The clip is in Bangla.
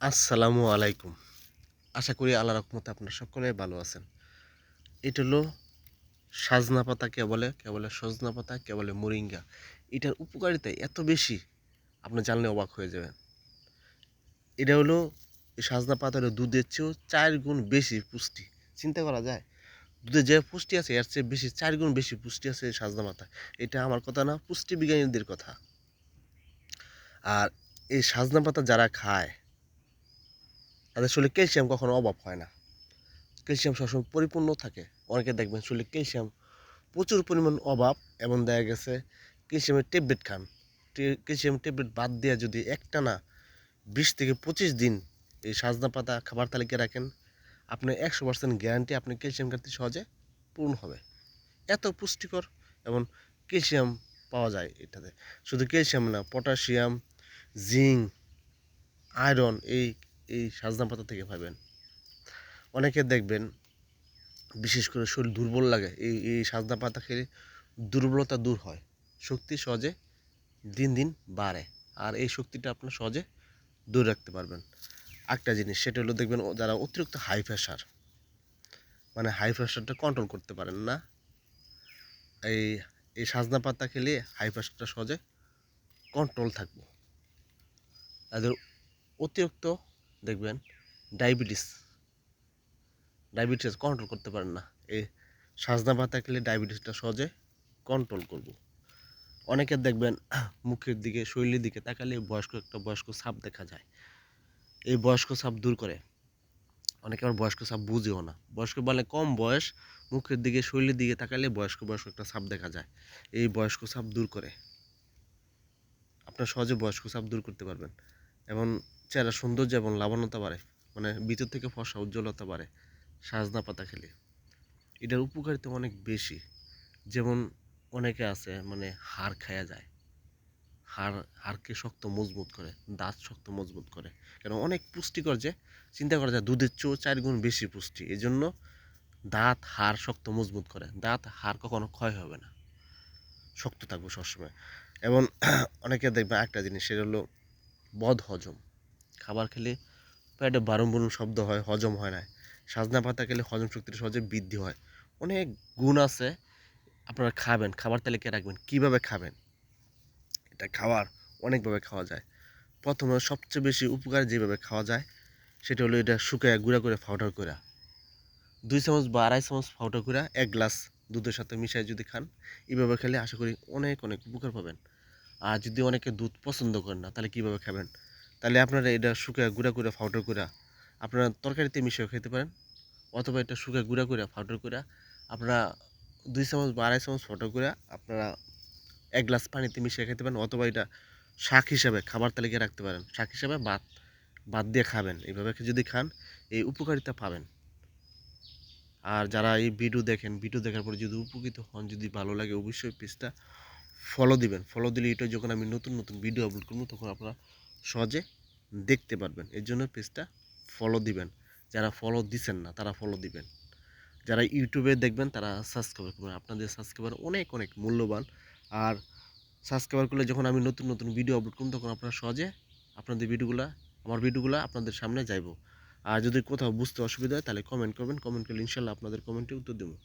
আসসালামু আলাইকুম। আশা করি আল্লাহ রকমতে আপনারা সকলে ভালো আছেন। এটা হলো সাজনা পাতা কে বলে? কে বলে সজনা পাতা, কে বলে মোরিঙ্গা? এটার উপকারিতা এত বেশি, আপনি জানলে অবাক হয়ে যাবেন। এটা হলো সাজনা পাতা হলো দুধের চেয়েও চার গুণ বেশি পুষ্টি। চিন্তা করা যায়? দুধে যে পুষ্টি আছে, এর চেয়ে বেশি, চার গুণ বেশি পুষ্টি আছে সাজনা পাতা। এটা আমার কথা না পুষ্টি বিজ্ঞানীদের কথা। আর এই সাজনা পাতা যারা খায় তাদের শরীরে ক্যালসিয়াম কখনো অভাব হয় না। ক্যালসিয়াম সবসময় পরিপূর্ণ থাকে। অনেকে দেখবেন শরীরে ক্যালসিয়াম প্রচুর পরিমাণ অভাব এবং দেখা গেছে ক্যালসিয়ামের ট্যাবলেট খান। ক্যালসিয়াম ট্যাবলেট বাদ দিয়ে যদি একটা না বিশ থেকে পঁচিশ দিন এই সাজনা পাতা খাবার তালিকায় রাখেন আপনি একশো পার্সেন্ট গ্যারান্টি আপনি ক্যালসিয়াম ঘাটতি সহজে পূরণ হবে। এত পুষ্টিকর এবং ক্যালসিয়াম পাওয়া যায় এটাতে। শুধু ক্যালসিয়াম না, পটাশিয়াম, জিঙ্ক, আয়রন এই এই সাজনা পাতা থেকে পাবেন অনেকে দেখবেন, বিশেষ করে শরীর দুর্বল লাগে, এই এই সাজনা পাতা খেলে দুর্বলতা দূর হয়। শক্তি সহজে দিন দিন বাড়ে আর এই শক্তিটা আপনার সহজে দূর রাখতে পারবেন। একটা জিনিস, সেটা হলো দেখবেন যারা অতিরিক্ত হাই প্রেশার মানে হাই প্রেশারটা কন্ট্রোল করতে পারেন না, এই এই সাজনা পাতা খেলে হাই প্রেশারটা সহজে কন্ট্রোল থাকব। তাদের অতিরিক্ত দেখবেন, ডায়াবেটিস। ডায়াবেটিস কন্ট্রোল করতে পারেন না। এই সাজনা পাতা খেলে ডায়াবেটিসটা সহজে কন্ট্রোল করব। অনেকের দেখবেন, মুখের দিকে, শরীরের দিকে তাকালে বয়স্ক একটা বয়স্ক সাপ দেখা যায়। এই বয়স্ক সাপ দূর করে। অনেকে আবার বয়স্ক সাপ বুঝেও না। বয়স্ক বলে কম বয়স, মুখের দিকে, শরীরের দিকে তাকালে বয়স্ক বয়স্ক একটা সাপ দেখা যায়। এই বয়স্ক সাপ দূর করে। আপনার সহজে বয়স্ক সাপ দূর করতে পারবেন। এবং চেহারা সৌন্দর্য এবং লাবণ্যতা বাড়ে। মানে ভিতর থেকে ফসা উজ্জ্বলতা বাড়ে সাজনা পাতা খেলে। এটার উপকারিতা অনেক বেশি। যেমন অনেকে আছে মানে হাড় খায়া যায়। হাড়, হাড়কে শক্ত মজবুত করে, দাঁত শক্ত মজবুত করে। কেন অনেক পুষ্টিকর যে, চিন্তা করা যায়, দুধের চেয়েও চার গুণ বেশি পুষ্টি। এই জন্য দাঁত, হাড় শক্ত মজবুত করে। দাঁত, হাড় কখনো ক্ষয় হবে না। শক্ত থাকবে সবসময়। এবং অনেকে দেখবে একটা জিনিস, সেটা হলো বদ হজম খাবার খেলে পেটে বারণ বারণ শব্দ হয়, হজম হয় না। সাজনা পাতা খেলে হজম শক্তিটা সহজে বৃদ্ধি হয়। অনেক গুণ আছে, আপনারা খাবেন। খাবার তালিকায় রাখবেন, কীভাবে খাবেন? এটা খাওয়ার অনেকভাবে খাওয়া যায়। প্রথমে সবচেয়ে বেশি উপকার যেভাবে খাওয়া যায়, সেটা হলো এটা শুকায় গুঁড়া করে পাউডার করে। দুই চামচ বা আড়াই চামচ পাউডার করে, এক গ্লাস দুধের সাথে মিশিয়ে যদি খান এইভাবে খেলে আশা করি অনেক অনেক উপকার পাবেন। আর যদি অনেকে দুধ পছন্দ করেন না, তাহলে কীভাবে খাবেন? তাহলে আপনারা এটা শুকায় গুঁড়া করে পাউডার করে আপনারা তরকারিতে মিশিয়ে খেতে পারেন। অথবা এটা শুকায় গুঁড়া করে পাউডার করে আপনারা দুই চামচ বা আড়াই চামচ পাউডার করে আপনারা এক গ্লাস পানিতে মিশিয়ে খেতে পারেন। অথবা এটা শাক হিসাবে খাবার তালিকায় রাখতে পারেন। শাক হিসাবে ভাত ভাত দিয়ে খাবেন। এইভাবে যদি খান, এই উপকারিতা পাবেন। আর যারা এই ভিডিও দেখেন ভিডিও দেখার পরে যদি উপকৃত হন, যদি ভালো লাগে, অবশ্যই পেজটা ফলো দিবেন। ফলো দিলে এটা যখন আমি নতুন নতুন ভিডিও আপলোড করব, তখন আপনারা সহজে দেখতে পারবেন। এর জন্য পেজটা ফলো দিবেন। যারা ফলো দিছেন না, তারা ফলো দিবেন। যারা ইউটিউবে দেখবেন, তারা সাবস্ক্রাইব করবেন। আপনাদের সাবস্ক্রাইবার অনেক অনেক মূল্যবান। আর সাবস্ক্রাইবার করলে যখন আমি নতুন নতুন ভিডিও আপলোড করব, তখন আপনারা সহজে আপনাদের ভিডিওগুলো আমার ভিডিওগুলো আপনাদের সামনে যাইব। আর যদি কোথাও বুঝতে অসুবিধা হয়, তাহলে কমেন্ট করবেন। কমেন্ট করলে ইনশাল্লাহ আপনাদের কমেন্টে উত্তর দেবো।